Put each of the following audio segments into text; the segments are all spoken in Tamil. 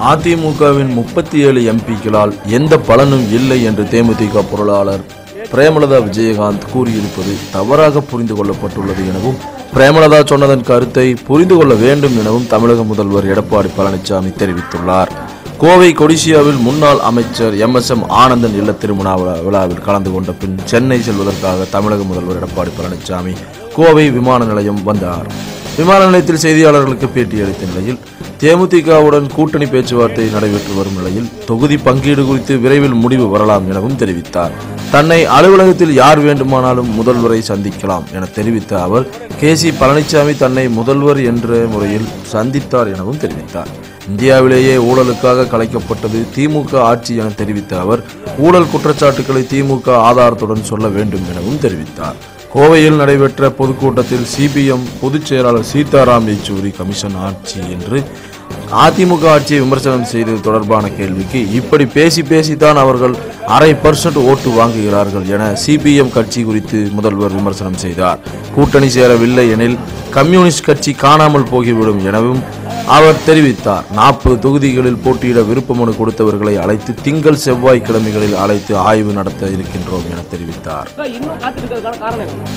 அதிமுகவின் முப்பத்தி ஏழு எம்பிக்களால் எந்த பலனும் இல்லை என்று தேமுதிக பொருளாளர் பிரேமலதா விஜயகாந்த் கூறியிருப்பது தவறாக புரிந்து கொள்ளப்பட்டுள்ளது எனவும் பிரேமலதா சொன்னதன் கருத்தை புரிந்து கொள்ள வேண்டும் எனவும் தமிழக முதல்வர் எடப்பாடி பழனிசாமி தெரிவித்துள்ளார். கோவை கொடிசியாவில் முன்னாள் அமைச்சர் எம் எஸ் எம் ஆனந்தன் இல்ல திருமண விழாவில் கலந்து கொண்ட பின் சென்னை செல்வதற்காக தமிழக முதல்வர் எடப்பாடி பழனிசாமி கோவை விமான நிலையம் வந்தார். விமான நிலையத்தில் செய்தியாளர்களுக்கு பேட்டியளித்த நிலையில் தேமுதிகவுடன் கூட்டணி பேச்சுவார்த்தை நடைபெற்று வரும் நிலையில் தொகுதி பங்கீடு குறித்து விரைவில் முடிவு வரலாம் எனவும் தெரிவித்தார். தன்னை அலுவலகத்தில் யார் வேண்டுமானாலும் முதல்வரை சந்திக்கலாம் என தெரிவித்த அவர் கே சி பழனிசாமி தன்னை முதல்வர் என்ற முறையில் சந்தித்தார் எனவும் தெரிவித்தார். இந்தியாவிலேயே ஊழலுக்காக கலைக்கப்பட்டது திமுக ஆட்சி என தெரிவித்த அவர் ஊழல் குற்றச்சாட்டுக்களை திமுக ஆதாரத்துடன் சொல்ல வேண்டும் எனவும் தெரிவித்தார். கோவையில் நடைபெற்ற பொதுக்கூட்டத்தில் சிபிஎம் பொதுச் செயலாளர் சீதாராம் யெச்சூரி கமிஷன் ஆட்சி என்று அதிமுக ஆட்சியை விமர்சனம் செய்தது தொடர்பான கேள்விக்கு இப்படி பேசி பேசித்தான் அவர்கள் அரை பர்சன்ட் ஓட்டு வாங்குகிறார்கள் என சிபிஎம் கட்சி குறித்து முதல்வர் விமர்சனம் செய்தார். கூட்டணி சேரவில்லை எனில் கம்யூனிஸ்ட் கட்சி காணாமல் போகிவிடும் எனவும் அவர் தெரிவித்தார். நாற்பது தொகுதிகளில் போட்டியிட விருப்ப மனு கொடுத்தவர்களை அழைத்து திங்கள் செவ்வாய் கிழமைகளில் அழைத்து ஆய்வு நடத்த இருக்கின்றோம் என தெரிவித்தார்?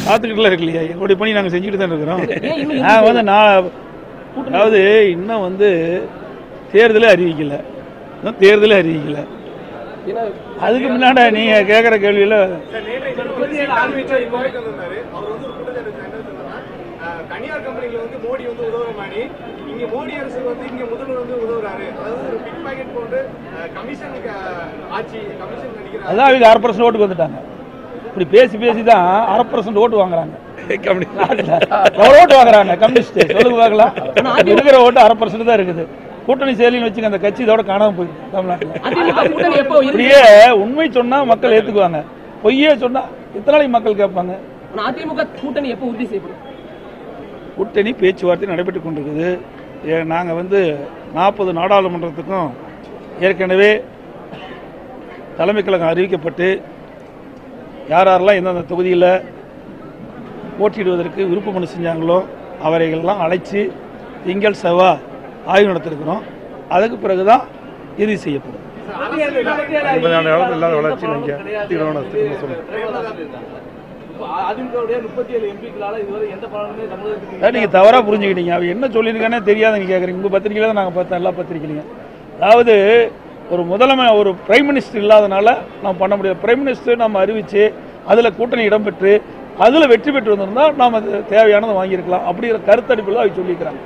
காத்துக்கிட்டுலாம் இருக்கு இல்லையா? பணி நாங்கள் செஞ்சுட்டு தான் இருக்கிறோம். ஏன் இன்னும் நான் வந்து நான் அதாவது இன்னும் வந்து தேர்தலே அறிவிக்கல. இன்னும் தேர்தலே அறிவிக்கல. ஏன்னா, அதுக்கு முன்னாடி நீங்கள் கேட்குற கேள்வியில் தனியார் வந்து மோடி வந்து உதவுற மாதிரி இங்க மோடி அரசு வந்து இங்க முதல்வர் வந்து உதவுறாரு. அதாவது ஒரு பிக் பாக்கெட் அஹ், கமிஷனுக்கு ஆட்சி கமிஷன் அதான் அவங்க அரை பர்சன்ட் ஓட்டுக்கு வந்துட்டாங்க. இப்படி பேசி பேசி தான் அரை பர்சன்ட் ஓட்டு வாங்குறாங்க. ஓட்டு வாங்குறாங்க? கம்யூனிஸ்ட் சொல்லுங்க பார்க்கலாம். இருக்கிற ஓட்டு அரை பர்சன்ட் தான் இருக்குது. கூட்டணி செயலின்னு வச்சுக்க அந்த கட்சி இதோட காணாம போயிருக்கு தமிழ்நாட்டில். அதிமுக கூட்டணி எப்போ இருக்கு? இப்படியே உண்மை சொன்னா மக்கள் ஏத்துக்குவாங்க. பொய்யே சொன்னா எத்தனை நாளைக்கு மக்கள் கேட்பாங்க. அதிமுக கூட்டணி எப்போ உறுதி செய்யப்படும்? கூட்டணி பேச்சுவார்த்தை நடைபெற்று கொண்டிருக்குது. நாங்க வந்து நாற்பது நாடாளுமன்றத்துக்கும் ஏற்கனவே தலைமை கழகம் அறிவிக்கப்பட்டு யார் யாரெல்லாம் எந்தெந்த தொகுதியில் போட்டியிடுவதற்கு விருப்ப மனு செஞ்சாங்களோ அவரைகள்லாம் அழைச்சி திங்கள் செவ்வாய் ஆய்வு நடத்திருக்கிறோம். அதுக்கு பிறகு தான் இறுதி செய்யப்படும் அதிமுக முப்பத்தி ஏழு எம்பிக்களால இதுவரை எந்த பலனுமே தமிழகத்துக்கு அதான் நீங்க தவறா புரிஞ்சுக்கிட்டீங்க. அவ என்ன சொல்லியிருக்கானே தெரியாத நீங்க கேட்குறீங்க உங்க பத்திரிகையில தான் நாங்கள் பார்த்தோம் எல்லா பத்திரிகையிலையும். அதாவது ஒரு முதலமை ஒரு பிரைம் மினிஸ்டர் இல்லாதனால நம்ம பண்ண முடியாது. பிரைம் மினிஸ்டர் நம்ம அறிவித்து அதில் கூட்டணி இடம்பெற்று அதில் வெற்றி பெற்று வந்திருந்தால் நாம் அது தேவையானதை வாங்கியிருக்கலாம். அப்படிங்கிற கருத்தடிப்பில் அவங்க சொல்லியிருக்கிறாங்க.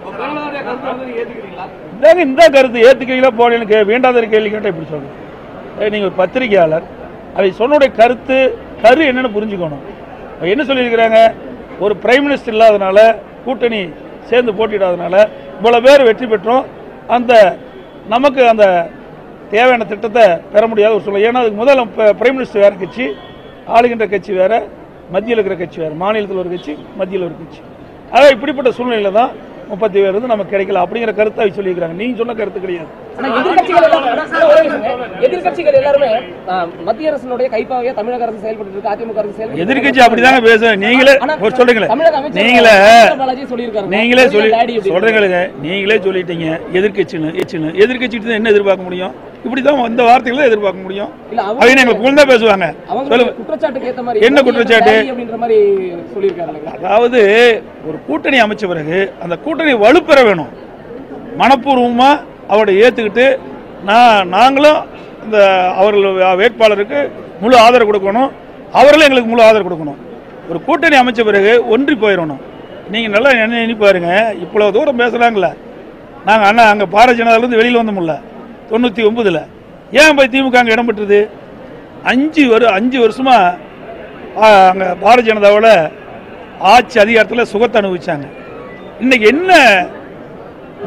இந்த கருத்து ஏற்றுக்கிறீங்களா போனேன்னு கே வேண்டாத கேள்வி கேட்டால் இப்படி சொல்லுங்கள் நீங்கள் ஒரு பத்திரிகையாளர் அதை சொன்னுடைய கருத்து கரு என்னென்னு புரிஞ்சுக்கணும். என்ன சொல்லியிருக்கிறாங்க? ஒரு பிரைம் மினிஸ்டர் இல்லாதனால கூட்டணி சேர்ந்து போட்டிடாதனால இவ்வளோ பேர் வெற்றி பெற்றோம். அந்த நமக்கு அந்த தேவையான திட்டத்தை பெற முடியாத ஒரு சொல்ல ஏன்னா அதுக்கு முதல்ல பிரைம் மினிஸ்டர் வேறு கட்சி ஆளுகின்ற கட்சி வேற மத்தியில் இருக்கிற கட்சி வேறு மாநிலத்தில் ஒரு கட்சி மத்தியில் ஒரு கட்சி. ஆக இப்படிப்பட்ட சூழ்நிலையில தான் முப்பத்தி பேர் வந்து நமக்கு கிடைக்கல அப்படிங்கிற கருத்தை அவங்க சொல்லியிருக்கிறாங்க. நீங்க சொன்ன கருத்து கிடையாது. எதிர்க்கட்சிகள் எல்லாருமே மத்திய அரசினுடைய கைப்பாவையா தமிழக அரசு செயல்பட்டு இருக்கு அதிமுக அரசு செயல்பட்டு எதிர்க்கட்சி அப்படிதாங்க பேச நீங்களே அமைச்சர் நீங்களே. நீங்களே சொல்லி. சொல்றீங்களே. நீங்களே சொல்லிட்டீங்க. எதிர்க்கட்சின்னு எச்சின்னு எதிர்க்கட்சிட்டு என்ன எதிர்பார்க்க முடியும்? இப்படிதான் இந்த வார்த்தைகளை தான் எதிர்பார்க்க முடியும். அவங்க- எங்களுக்கு குழந்தை பேசுவாங்க. என்ன குற்றச்சாட்டு? அதாவது ஒரு கூட்டணி அமைச்ச பிறகு அந்த கூட்டணி வலுப்பெற வேணும். மனப்பூர்வமா அவரை ஏத்துக்கிட்டு நான் நாங்களும் இந்த அவர்கள் வேட்பாளருக்கு முழு ஆதரவு கொடுக்கணும். அவர்களும் எங்களுக்கு முழு ஆதரவு கொடுக்கணும். ஒரு கூட்டணி அமைச்ச பிறகு ஒன்றி போயிடணும். நீங்கள் நல்லா என்ன எண்ணி பாருங்க. இவ்வளோ தூரம் பேசுகிறாங்களே நாங்கள் அண்ணா அங்கே பாரதிய ஜனதாவிலேருந்து வெளியில் வந்தோம்ல தொண்ணூற்றி ஒன்பதில். ஏன் போய் திமுக அங்கே இடம் பெற்றது? அஞ்சு வரு அஞ்சு வருஷமாக அங்கே பாரதிய ஜனதாவோட ஆட்சி அதிகாரத்தில் சுகத்தை அனுபவிச்சாங்க. இன்னைக்கு என்ன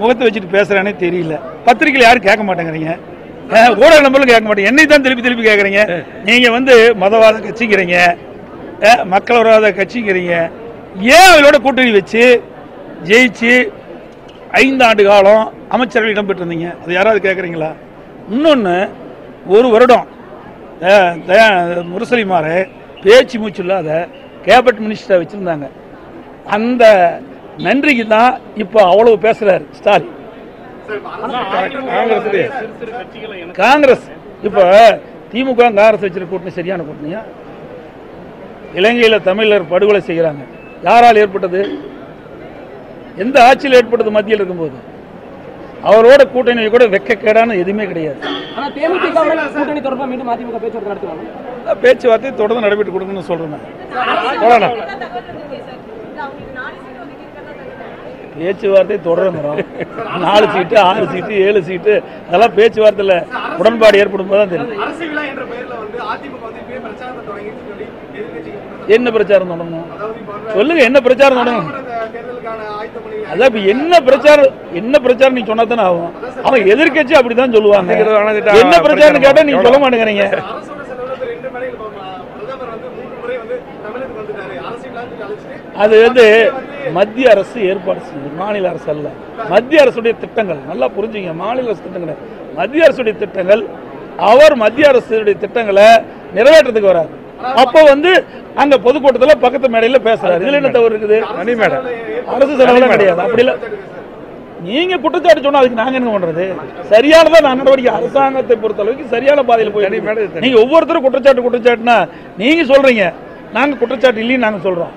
முகத்தை வச்சுட்டு பேசுறானே தெரியல. பத்திரிக்கையில் யாரும் கேட்க மாட்டேங்கிறீங்க. ஊடக நம்பரும் கேட்க மாட்டேங்க. என்னை தான் திருப்பி திருப்பி கேட்குறீங்க. நீங்க வந்து மதவாத கட்சிங்கிறீங்க. மக்கள் விரோத கட்சிங்கிறீங்க. ஏன் அவங்களோட கூட்டணி வச்சு ஜெயிச்சு ஐந்து ஆண்டு காலம் அமைச்சர்கள் இடம்பெற்றிருந்தீங்க. அது யாராவது கேட்குறீங்களா? இன்னொன்று ஒரு வருடம் அஹ், முரசலிமாரை பேச்சு மூச்சு இல்லாத கேபினட் மினிஸ்டரை வச்சுருந்தாங்க. அந்த நன்றிக்கு தான் இப்போ அவ்வளவு பேசுகிறார் ஸ்டாலின். காங்கிரஸ் காங்கிரஸ் இப்போ திமுக காங்கிரஸ் வச்சிருக்க கூட்டணி சரியான கூட்டணியா? இலங்கையில் தமிழர் படுகொலை செய்கிறாங்க. யாரால் ஏற்பட்டது? எந்த ஆட்சியில் ஏற்பட்டது மத்தியில் இருக்கும்போது? அவரோட கூட்டணி கூட வெக்கக்கேடான எதுவுமே கிடையாது. பேச்சுவார்த்தை தொடர்ந்து நடைபெற்று கொடுங்கன்னு சொல்றேன். பேச்சுவார்த்தை தொடருங்கிறோம் நாலு சீட்டு ஆறு சீட்டு ஏழு சீட்டு அதெல்லாம் பேச்சுவார்த்தையில் உடன்பாடு ஏற்படும் போது தான் தெரியும் என்ன பிரச்சாரம் தொடங்கணும் சொல்லுங்க என்ன பிரச்சாரம் தொடங்கணும் அதான் இப்ப என்ன பிரச்சாரம் என்ன பிரச்சாரம் நீ சொன்னா தானே ஆகும். அவன் எதிர்க்கட்சி அப்படிதான் சொல்லுவாங்க. என்ன பிரச்சாரம் கேட்டா நீங்க சொல்ல மாட்டேங்கிறீங்க. அது வந்து மத்திய அரசு ஏற்பாடு செய்யுது மாநில அரசு அல்ல. மத்திய அரசுடைய திட்டங்கள் நல்லா புரிஞ்சுங்க மாநில அரசு திட்டங்கள். மத்திய அரசுடைய திட்டங்கள் அவர் மத்திய அரசுடைய திட்டங்களை நிறைவேற்றத்துக்கு வராது அப்போ வந்து அங்க பொதுக்கூட்டத்துல பக்கத்து மேடையில பேசுறாரு. இதுல என்ன தவறு இருக்குது? தனி மேடை அரசு செலவுலாம் கிடையாது. அப்படி இல்ல நீங்க குற்றச்சாட்டு சொன்னா அதுக்கு நாங்க என்ன பண்றது? சரியானதா நான் நடவடிக்கை அரசாங்கத்தை பொறுத்த அளவுக்கு சரியான பாதையில போய் நீங்க ஒவ்வொருத்தரும் குற்றச்சாட்டு குற்றச்சாட்டுனா நீங்க சொல்றீங்க. நாங்க குற்றச்சாட்டு இல்லைன்னு நாங்க சொல்றோம்.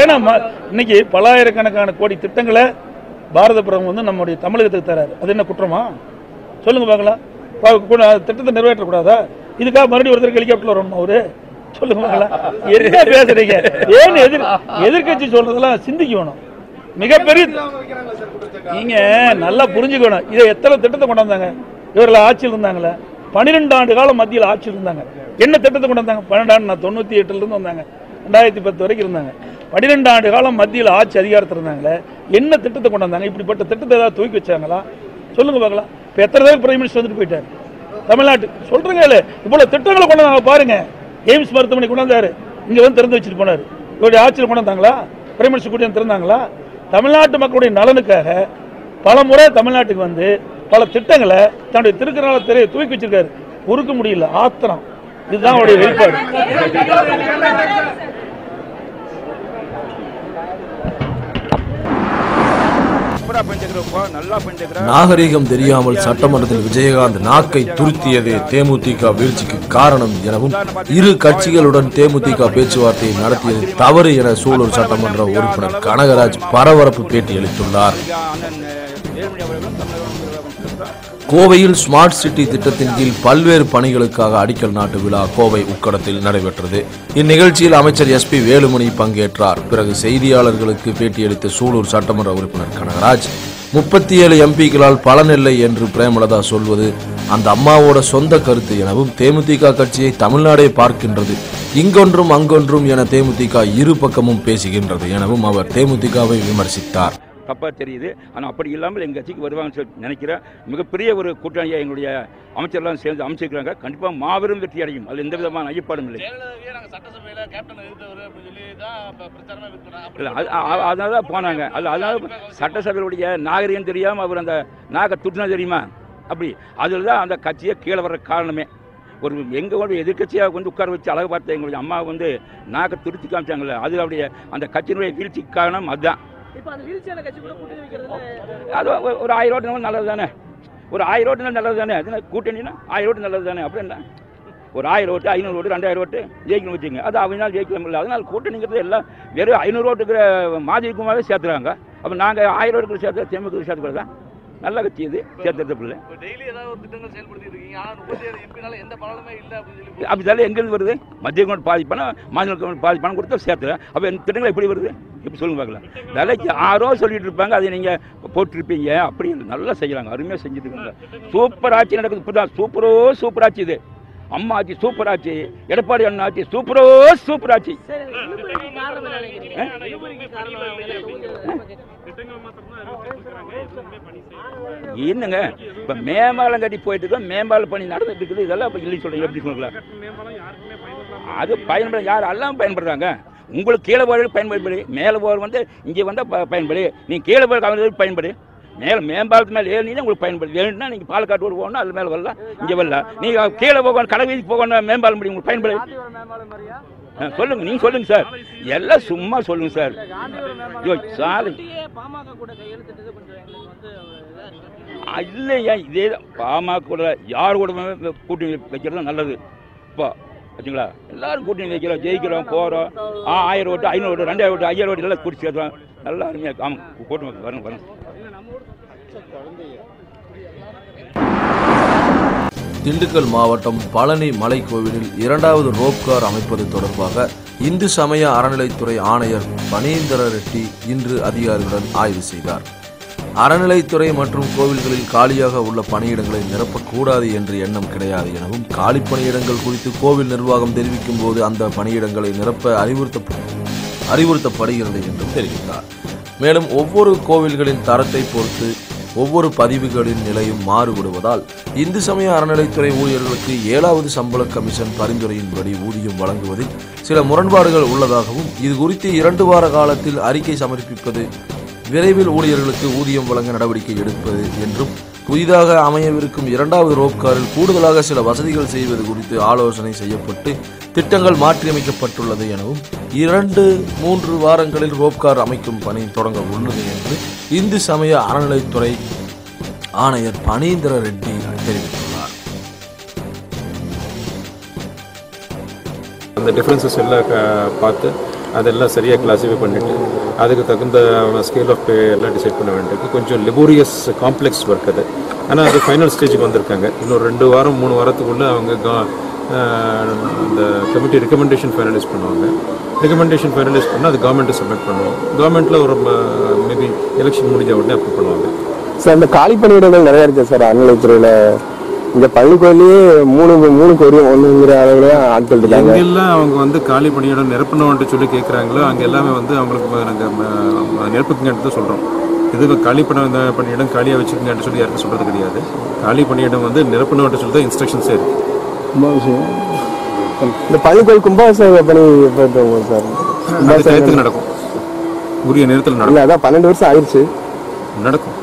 ஏன்னா இன்னைக்கு பல்லாயிரக்கணக்கான கோடி திட்டங்களை பாரத பிரதமர் வந்து நம்முடைய தமிழகத்துக்கு தராரு. அது என்ன குற்றமா? சொல்லுங்க பார்க்கலாம். திட்டத்தை நிறைவேற்றக்கூடாதா? இதுக்காக மறுபடியும் ஒருத்தர் ஹெலிகாப்டர் வரணும் அவரு? சொல்லுங்க என்ன பேசுறீங்க? ஏன் எதிர் எதிர்கட்சி சொல்றதெல்லாம் சிந்திக்கணும். மிகப்பெரிய நீங்க நல்லா புரிஞ்சுக்கணும். இதை எத்தனை திட்டத்தை கொண்டாந்தாங்க இவர்கள் ஆட்சியில் இருந்தாங்களே. பன்னிரெண்டு ஆண்டு காலம் மத்தியில் ஆட்சியில் இருந்தாங்க. என்ன திட்டத்தை கொண்டு வந்தாங்க? பன்னெண்டு ஆண்டு நான் தொண்ணூத்தி எட்டுல இருந்து வந்தாங்க. ரெண்டாயிரத்தி பத்து வரைக்கும் இருந்தாங்க. பன்னிரெண்டு ஆண்டு காலம் மத்தியில் ஆட்சி அதிகாரத்தில் இருந்தாங்களே என்ன திட்டத்தை கொண்டு வந்தாங்க? இப்படிப்பட்ட திட்டத்தை ஏதாவது தூக்கி வச்சாங்களா? சொல்லுங்க பார்க்கலாம். இப்போ எத்தனை பேர் பிரைம் மினிஸ்டர் வந்துட்டு போயிட்டார்? தமிழ்நாட்டு. சொல்கிறேங்க இல்லை. இவ்வளோ திட்டங்களை கொண்டு வந்தாங்க பாருங்கள் எய்ம்ஸ் மருத்துவமனை கொண்டு இங்கே வந்து திறந்து வச்சுட்டு போனாரு. இவருடைய ஆட்சியில் கொண்டு வந்தாங்களா? பிரைம் மினிஸ்டர் கூட்டி வந்து திறந்தாங்களா? தமிழ்நாட்டு மக்களுடைய நலனுக்காக பல முறை தமிழ்நாட்டுக்கு வந்து பல திட்டங்களை தன்னுடைய திருக்குறள திரையை தூக்கி வச்சிருக்காரு. பொறுக்க முடியல. ஆத்திரம். இதுதான் அவருடைய வெளிப்பாடு சூப்பரா பண்ணிருக்கிறப்போ நல்லா பண்ணிருக்கிற நாகரிகம் தெரியாமல் சட்டமன்றத்தில் விஜயகாந்த் நாக்கை துருத்தியதே தேமுதிக வீழ்ச்சிக்கு காரணம் எனவும் இரு கட்சிகளுடன் தேமுதிக பேச்சுவார்த்தையை நடத்தியது தவறு என சூலூர் சட்டமன்ற உறுப்பினர் கனகராஜ் பரபரப்பு பேட்டியளித்துள்ளார். அண்ணன் கோவையில் ஸ்மார்ட் சிட்டி திட்டத்தின் கீழ் பல்வேறு பணிகளுக்காக அடிக்கல் நாட்டு விழா கோவை உக்கடத்தில் நடைபெற்றது. இந்நிகழ்ச்சியில் அமைச்சர் எஸ்பி வேலுமணி பங்கேற்றார். பிறகு செய்தியாளர்களுக்கு பேட்டியளித்த சூலூர் சட்டமன்ற உறுப்பினர் கனகராஜ் முப்பத்தி ஏழு எம்பிக்களால் பலனில்லை என்று பிரேமலதா சொல்வது அந்த அம்மாவோட சொந்த கருத்து எனவும் தேமுதிக கட்சியை தமிழ்நாடே பார்க்கின்றது. இங்கொன்றும் அங்கொன்றும் என தேமுதிக இரு பக்கமும் பேசுகின்றது எனவும் அவர் தேமுதிகவை விமர்சித்தார். தப்பாக தெரியுது. ஆனால் அப்படி இல்லாமல் எங்கள் கட்சிக்கு வருவாங்கன்னு சொல்லி நினைக்கிறேன். மிகப்பெரிய ஒரு கூட்டணியை எங்களுடைய அமைச்சர்லாம் சேர்ந்து அமைச்சிருக்கிறாங்க. கண்டிப்பாக மாபெரும் வெற்றி அடையும். அதில் எந்த விதமான ஐயப்பாடும் இல்லை. இல்லை அதனால தான் போனாங்க. அது அதனால சட்டசபையுடைய நாகரிகம் தெரியாமல் அவர் அந்த நாக துட்டினா தெரியுமா? அப்படி. அதில் தான் அந்த கட்சியை கீழே வர்ற காரணமே. ஒரு எங்களோட எதிர்க்கட்சியாக வந்து உட்கார வச்சு அழகு பார்த்த எங்களுடைய அம்மா வந்து நாக்கை துருத்தி காமிச்சாங்கல்ல. அது அவருடைய அந்த கட்சியினுடைய வீழ்ச்சிக்கு காரணம் அதுதான். அது ஒரு- ஒரு ஆயிரம் ஓட்டு நல்லது தானே ஒரு ஆயிரம் ஓட்டு நல்லது தானே அது கூட்டணின்னா ஆயிரம் ஓட்டு நல்லது தானே அப்படி என்ன? ஒரு ஆயிரம் ஓட்டு ஐநூறு ஓட்டு ரெண்டாயிரம் ஓட்டு ஜெயிக்கணும் வச்சுங்க அது அவங்க ஜெயிக்க முடியல. அதனால் கூட்டணிங்கிறது எல்லாம் வெறும் ஐநூறு ஓட்டுக்கிற மாதிரி குமாரே சேர்த்துறாங்க அப்போ நாங்கள் ஆயிரம் ஓட்டுக்கு சேர்த்து தேமுதிக சேர்த்துக்கிறதா? நல்ல கட்சி இது. சேர்த்துறது பிள்ளை. சொல்லி அப்படி தானே எங்கேருந்து வருது. மத்திய கவர்மெண்ட் பாதி பணம் மாநில கவர்மெண்ட் பாதி பணம் கொடுத்தா சேர்த்துறேன். அப்போ இந்த திட்டங்கள் எப்படி வருது? இப்போ சொல்லுங்க பார்க்கலாம். விலைக்கு ஆறோ சொல்லிட்டு இருப்பாங்க. அதை நீங்கள் போட்டிருப்பீங்க. அப்படி. நல்லா செய்கிறாங்க அருமையாக செஞ்சுட்டு இருக்காங்க. சூப்பர் ஆட்சி நடக்குது இப்போ தான் சூப்பரோ சூப்பர் ஆட்சி இது. அம்மா ஆட்சி சூப்பர் ஆட்சி எடப்பாடி அண்ணா ஆட்சி சூப்பரோ சூப்பர் என்ன? என்னங்க? இப்போ மேம்பாலம் கட்டி போயிட்டு இருக்கோம். மேம்பாலம் பணி நடந்துட்டு இருக்குது. இதெல்லாம் இப்போ இல்லை சொல்கிறீங்க எப்படி சொல்லலாம் அது பயன்பட யார் எல்லாம் பயன்படுறாங்க? உங்களுக்கு கீழே போகிறது பயன்படுது. மேலே போகிறது வந்து இங்கே வந்தால் பயன்படு. நீங்கள் கீழே போகிற கவர்ந்து பயன்படு. மேலே மேம்பாலத்து மேலே ஏறினீங்கன்னா உங்களுக்கு பயன்படுது. வேணும்னா நீங்கள் பாலக்காட்டு ரோடு போகணும் அது மேலே வரலாம். இங்கே வரலாம். நீங்கள் கீழே போகணும் கடை வீதிக்கு போகணும் மேம்பாலம் படி உங்களுக்கு பயன்படு ஆ, சொல்லுங்க நீங்கள் சொல்லுங்க சார். எல்லாம் சும்மா சொல்லுங்க சார். ஐயோ ஆ, இல்லையா இதே தான் பாமக கூட யார் கூட கூட்டணி வைக்கிறது நல்லது. இப்போ வச்சுங்களா எல்லாரும் கூட்டணி வைக்கிறோம் ஜெயிக்கிறோம் போகிறோம் ஆயிரம் ஓட்டு ஐநூறு ஓட்டு ரெண்டாயிரம் ஓட்டு ஐயாயிரம் ஓட்டு எல்லாம் கூட்டி சேர்த்தோம் நல்லா அருமையாக ஆமாம் கூட்டம் வரணும் வரணும் திண்டுக்கல் மாவட்டம் பழனி மலை கோவிலில் இரண்டாவது ரோப்கார் அமைப்பது தொடர்பாக இந்து சமய அறநிலைத்துறை ஆணையர் பனீந்திர ரெட்டி இன்று அதிகாரிகளுடன் ஆய்வு செய்தார். அறநிலைத்துறை மற்றும் கோவில்களில் காலியாக உள்ள பணியிடங்களை நிரப்பக்கூடாது என்று எண்ணம் கிடையாது எனவும் காலி பணியிடங்கள் குறித்து கோவில் நிர்வாகம் தெரிவிக்கும் போது அந்த பணியிடங்களை நிரப்ப அறிவுறுத்த அறிவுறுத்தப்படுகிறது என்றும் தெரிவித்தார். மேலும் ஒவ்வொரு கோவில்களின் தரத்தை பொறுத்து ஒவ்வொரு பதிவுகளின் நிலையும் மாறுபடுவதால் இந்து சமய அறநிலைத்துறை ஊழியர்களுக்கு ஏழாவது சம்பள கமிஷன் பரிந்துரையின்படி ஊதியம் வழங்குவதில் சில முரண்பாடுகள் உள்ளதாகவும் இது குறித்து இரண்டு வார காலத்தில் அறிக்கை சமர்ப்பிப்பது விரைவில் ஊழியர்களுக்கு ஊதியம் வழங்க நடவடிக்கை எடுப்பது என்றும் புதிதாக அமையவிருக்கும் இரண்டாவது ரோப்காரில் கூடுதலாக சில வசதிகள் செய்வது குறித்து ஆலோசனை செய்யப்பட்டு திட்டங்கள் மாற்றியமைக்கப்பட்டுள்ளது எனவும் இரண்டு மூன்று வாரங்களில் ரோப்கார் அமைக்கும் பணி தொடங்க உள்ளது என்று இந்து சமய அறநிலைத்துறை ஆணையர் பனீந்திர ரெட்டி தெரிவித்துள்ளார். அந்த டிஃப்ரென்சஸ் எல்லாம் பார்த்து அதெல்லாம் சரியாக கிளாஸிஃபை பண்ணிட்டு அதுக்கு தகுந்த ஸ்கேல் ஆஃப் பே எல்லாம் டிசைட் பண்ண வேண்டியிருக்கு. கொஞ்சம் லெபோரியஸ் காம்ப்ளெக்ஸ் ஒர்க் அது. ஆனால் அது ஃபைனல் ஸ்டேஜுக்கு வந்திருக்காங்க. இன்னும் ரெண்டு வாரம் மூணு வாரத்துக்குள்ளே அவங்க கா- இந்த கமிட்டி ரெக்கமெண்டேஷன் ஃபைனலைஸ் பண்ணுவாங்க. ரெக்கமெண்டேஷன் ஃபைனலைஸ் பண்ணால் அது கவர்மெண்ட்டு சப்மிட் பண்ணுவோம். கவர்மெண்ட்டில் ஒரு மேபி எலெக்ஷன் முடிஞ்ச உடனே அப்ரூவ் பண்ணுவாங்க. சார் இந்த காலி பணியிடங்கள் நிறையா இருக்குது சார் அறநிலைத்துறையில் இங்க பள்ளி கோயிலே மூணு மூணு கோடி ஒண்ணுங்கிற அளவுல ஆட்கள் இருக்காங்க. எங்கெல்லாம் அவங்க வந்து காலி பணியிடம் நிரப்பணும்னு சொல்லி கேட்குறாங்களோ அங்கே எல்லாமே வந்து அவங்களுக்கு நாங்கள் நிரப்புக்குங்கன்ட்டு தான் சொல்கிறோம் இது காலி பண்ண இந்த பணியிடம் காலியாக வச்சுக்கங்கன்னு சொல்லி யாருக்கும் சொல்கிறது கிடையாது. காலி பணியிடம் வந்து நிரப்பணும்னு சொல்லி தான் இன்ஸ்ட்ரக்ஷன்ஸே இருக்கு. கும்பாபிஷேகம். இந்த பள்ளி கோயில் கும்பாபிஷேக பணி சார் டயத்துக்கு நடக்கும். உரிய நேரத்தில் நடக்கும். அதான் பன்னெண்டு வருஷம் ஆயிடுச்சு. நடக்கும்.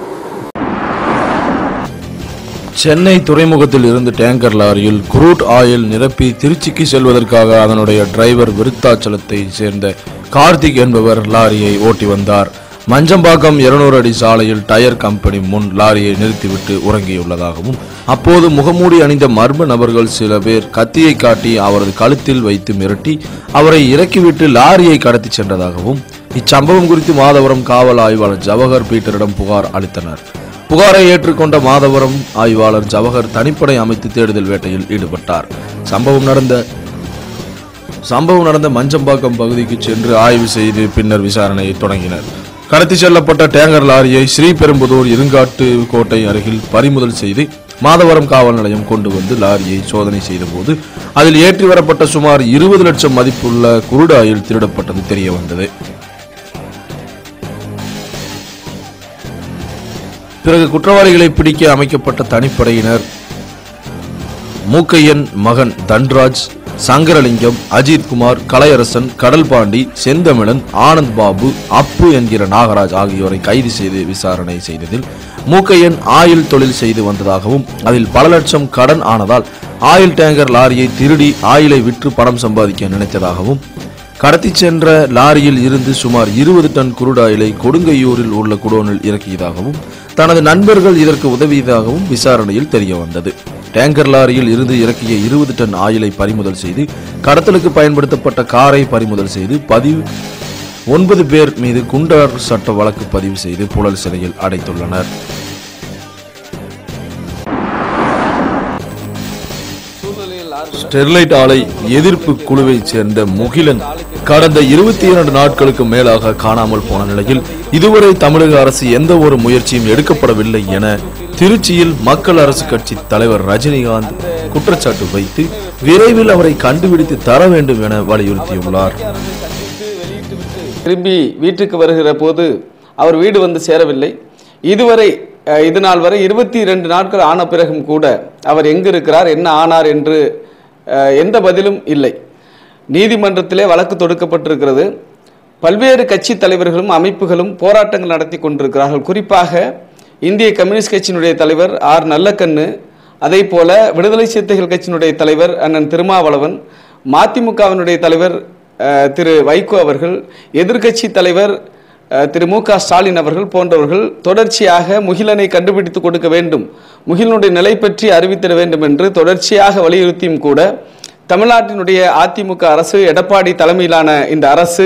சென்னை துறைமுகத்தில் இருந்து டேங்கர் லாரியில் குரூட் ஆயில் நிரப்பி திருச்சிக்கு செல்வதற்காக அதனுடைய டிரைவர் விருத்தாச்சலத்தை சேர்ந்த கார்த்திக் என்பவர் லாரியை ஓட்டி வந்தார். மஞ்சம்பாக்கம் 200 அடி சாலையில் டயர் கம்பெனி முன் லாரியை நிறுத்திவிட்டு உறங்கியுள்ளதாகவும் அப்போது முகமூடி அணிந்த மர்ம நபர்கள் சில பேர் கத்தியை காட்டி அவரது கழுத்தில் வைத்து மிரட்டி அவரை இறக்கிவிட்டு லாரியை கடத்தி சென்றதாகவும் இச்சம்பவம் குறித்து மாதவரம் காவல் ஆய்வாளர் ஜவஹர் பீட்டரிடம் புகார் அளித்தனர். புகாரை ஏற்றுக்கொண்ட மாதவரம் ஆய்வாளர் ஜவஹர் தனிப்படை அமைத்து தேடுதல் வேட்டையில் ஈடுபட்டார். சம்பவம் நடந்த சம்பவம் நடந்த மஞ்சம்பாக்கம் பகுதிக்கு சென்று ஆய்வு செய்து பின்னர் விசாரணையை தொடங்கினர். கடத்தி செல்லப்பட்ட டேங்கர் லாரியை ஸ்ரீபெரும்புதூர் இருங்காட்டு கோட்டை அருகில் பறிமுதல் செய்து மாதவரம் காவல் நிலையம் கொண்டு வந்து லாரியை சோதனை செய்தபோது அதில் ஏற்றி வரப்பட்ட சுமார் இருபது லட்சம் மதிப்புள்ள குருடாயில் திருடப்பட்டது தெரிய வந்தது. பிறகு குற்றவாளிகளை பிடிக்க அமைக்கப்பட்ட தனிப்படையினர். மூக்கையன் மகன் தன்ராஜ் சங்கரலிங்கம் அஜித்குமார் கலையரசன் கடல்பாண்டி செந்தமிழன் ஆனந்த் பாபு அப்பு என்கிற நாகராஜ் ஆகியோரை கைது செய்து விசாரணை செய்ததில் மூக்கையன் ஆயில் தொழில் செய்து வந்ததாகவும் அதில் பல லட்சம் கடன் ஆனதால் ஆயில் டேங்கர் லாரியை திருடி ஆயிலை விற்று பணம் சம்பாதிக்க நினைத்ததாகவும் கடத்திச் சென்ற லாரியில் இருந்து சுமார் இருபது டன் குருடாயிலை கொடுங்கையூரில் உள்ள குடோனில் இறக்கியதாகவும் தனது நண்பர்கள் இதற்கு உதவியதாகவும் விசாரணையில் தெரிய வந்தது. டேங்கர் லாரியில் இருந்து இறக்கிய இருபது டன் ஆயிலை பறிமுதல் செய்து கடத்தலுக்கு பயன்படுத்தப்பட்ட காரை பறிமுதல் செய்து பதிவு ஒன்பது பேர் மீது குண்டர் சட்ட வழக்கு பதிவு செய்து புழல் சிறையில் அடைத்துள்ளனர். ஸ்டெர்லைட் ஆலை எதிர்ப்பு குழுவைச் சேர்ந்த முகிலன் கடந்த இருபத்தி இரண்டு நாட்களுக்கு மேலாக காணாமல் போன நிலையில் இதுவரை தமிழக அரசு எந்த ஒரு முயற்சியும் எடுக்கப்படவில்லை என திருச்சியில் மக்கள் அரசு கட்சி தலைவர் ரஜினிகாந்த் குற்றச்சாட்டு வைத்து விரைவில் அவரை கண்டுபிடித்து தர வேண்டும் என வலியுறுத்தியுள்ளார். திரும்பி வீட்டுக்கு வருகிற போது அவர் வீடு வந்து சேரவில்லை. இதுவரை இது நாள் வரை இருபத்தி இரண்டு நாட்கள் ஆன பிறகும் கூட அவர் எங்கு இருக்கிறார் என்ன ஆனார் என்று எந்த பதிலும் இல்லை. நீதிமன்றத்திலே வழக்கு தொடுக்கப்பட்டிருக்கிறது. பல்வேறு கட்சி தலைவர்களும் அமைப்புகளும் போராட்டங்கள் நடத்தி கொண்டிருக்கிறார்கள். குறிப்பாக இந்திய கம்யூனிஸ்ட் கட்சியினுடைய தலைவர் ஆர். நல்லக்கண்ணு அதே போல விடுதலை சிறுத்தைகள் கட்சியினுடைய தலைவர் அண்ணன் திருமாவளவன் மதிமுகவினுடைய தலைவர் திரு வைகோ அவர்கள் எதிர்கட்சி தலைவர் திரு மு க ஸ்டாலின் அவர்கள் போன்றவர்கள் தொடர்ச்சியாக முகிலனை கண்டுபிடித்து கொடுக்க வேண்டும். முகிலனுடைய நிலை பற்றி அறிவித்திட வேண்டும் என்று தொடர்ச்சியாக வலியுறுத்தியும் கூட தமிழ்நாட்டினுடைய அதிமுக அரசு எடப்பாடி தலைமையிலான இந்த அரசு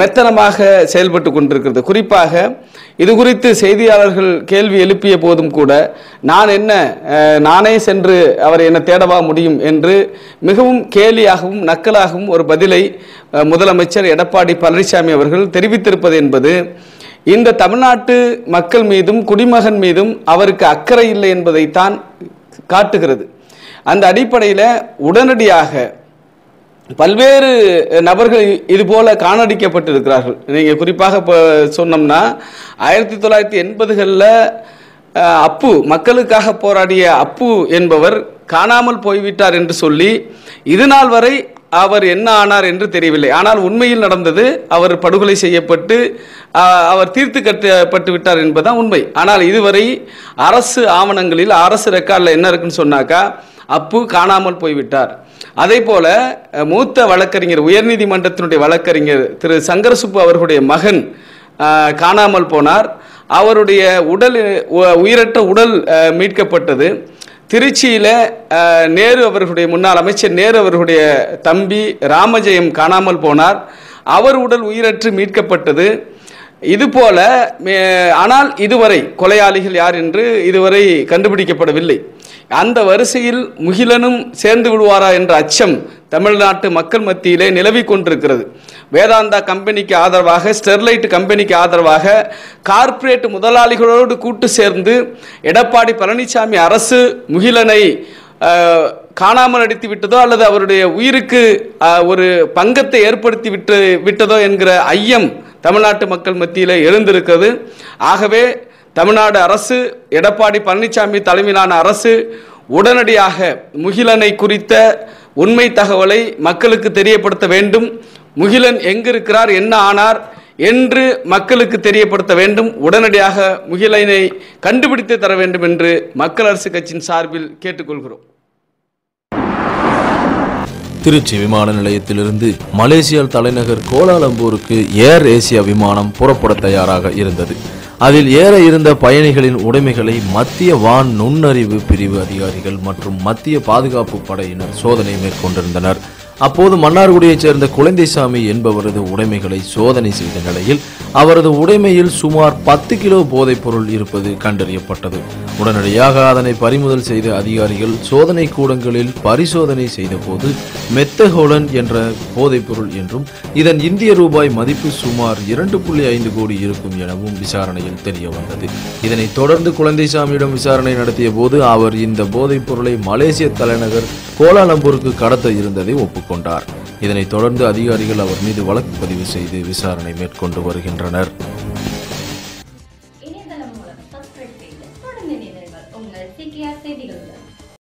மெத்தனமாக செயல்பட்டு கொண்டிருக்கிறது. குறிப்பாக இது குறித்து செய்தியாளர்கள் கேள்வி எழுப்பிய போதும் கூட நான் என்ன நானே சென்று அவர் என்ன தேடவா முடியும் என்று மிகவும் கேலியாகவும் நக்கலாகவும் ஒரு பதிலை முதலமைச்சர் எடப்பாடி பழனிசாமி அவர்கள் தெரிவித்திருப்பது என்பது இந்த தமிழ்நாட்டு மக்கள் மீதும் குடிமகன் மீதும் அவருக்கு அக்கறை இல்லை என்பதைத்தான் காட்டுகிறது. அந்த அடிப்படையில் உடனடியாக பல்வேறு நபர்கள் இது போல காணடிக்கப்பட்டிருக்கிறார்கள். நீங்கள் குறிப்பாக இப்போ சொன்னோம்னா ஆயிரத்தி தொள்ளாயிரத்தி எண்பதுகளில் அப்பு மக்களுக்காக போராடிய அப்பு என்பவர் காணாமல் போய்விட்டார் என்று சொல்லி இது நாள் வரை அவர் என்ன ஆனார் என்று தெரியவில்லை. ஆனால் உண்மையில் நடந்தது அவர் படுகொலை செய்யப்பட்டு அவர் தீர்த்து கட்டப்பட்டு விட்டார் என்பதுதான் உண்மை. ஆனால் இதுவரை அரசு ஆவணங்களில் அரசு ரெக்கார்டில் என்ன இருக்குன்னு சொன்னாக்கா அப்பு காணாமல் போய்விட்டார். அதே போல மூத்த வழக்கறிஞர் உயர்நீதிமன்றத்தினுடைய வழக்கறிஞர் திரு சங்கரசுப்பு அவர்களுடைய மகன் காணாமல் போனார். அவருடைய உடல் உயிரற்ற உடல் மீட்கப்பட்டது. திருச்சியில் நேரு அவர்களுடைய முன்னாள் அமைச்சர் நேரு அவர்களுடைய தம்பி ராமஜெயம் காணாமல் போனார். அவர் உடல் உயிரற்று மீட்கப்பட்டது. இதுபோல மே- ஆனால் இதுவரை கொலையாளிகள் யார் என்று இதுவரை கண்டுபிடிக்கப்படவில்லை. அந்த வரிசையில் முகிலனும் சேர்ந்து விடுவாரா என்ற அச்சம் தமிழ்நாட்டு மக்கள் மத்தியிலே நிலவி கொண்டிருக்கிறது. வேதாந்தா கம்பெனிக்கு ஆதரவாக ஸ்டெர்லைட் கம்பெனிக்கு ஆதரவாக கார்ப்பரேட் முதலாளிகளோடு கூட்டு சேர்ந்து எடப்பாடி பழனிசாமி அரசு முகிலனை காணாமல் அடித்து விட்டதோ அல்லது அவருடைய உயிருக்கு ஒரு பங்கத்தை ஏற்படுத்தி விட்டு விட்டதோ என்கிற ஐயம் தமிழ்நாட்டு மக்கள் மத்தியில் எழுந்திருக்கிறது. ஆகவே தமிழ்நாடு அரசு எடப்பாடி பழனிசாமி தலைமையிலான அரசு உடனடியாக முகிலனை குறித்த உண்மை தகவலை மக்களுக்கு தெரியப்படுத்த வேண்டும். முகிலன் எங்கிருக்கிறார் என்ன ஆனார் என்று மக்களுக்கு தெரியப்படுத்த வேண்டும். உடனடியாக முகிலனை கண்டுபிடித்து தர வேண்டும் என்று மக்கள் அரசு கட்சியின் சார்பில் கேட்டுக்கொள்கிறோம். திருச்சி விமான நிலையத்திலிருந்து மலேசியா தலைநகர் கோலாலம்பூருக்கு ஏர் ஏசியா விமானம் புறப்பட தயாராக இருந்தது. அதில் ஏற இருந்த பயணிகளின் உடைமைகளை மத்திய வான் நுண்ணறிவு பிரிவு அதிகாரிகள் மற்றும் மத்திய பாதுகாப்பு படையினர் சோதனை மேற்கொண்டிருந்தனர். அப்போது மன்னார்குடியைச் சேர்ந்த குழந்தைசாமி என்பவரது உடைமைகளை சோதனை செய்த நிலையில் அவரது உடைமையில் சுமார் பத்து கிலோ போதைப் பொருள் இருப்பது கண்டறியப்பட்டது. உடனடியாக அதனை பறிமுதல் செய்த அதிகாரிகள் சோதனை கூடங்களில் பரிசோதனை செய்தபோது மெத்தகோலன் என்ற போதைப் பொருள் என்றும் இதன் இந்திய ரூபாய் மதிப்பு சுமார் இரண்டு புள்ளி ஐந்து கோடி இருக்கும் எனவும் விசாரணையில் தெரிய வந்தது. இதனைத் தொடர்ந்து குழந்தைசாமியிடம் விசாரணை நடத்திய போது அவர் இந்த போதைப் பொருளை மலேசிய தலைநகர் கோலாலம்பூருக்கு கடத்த இருந்ததை கொண்டார் இதனைத் தொடர்ந்து அதிகாரிகள் அவர் மீது வழக்கு பதிவு செய்து விசாரணை மேற்கொண்டு வருகின்றனர்.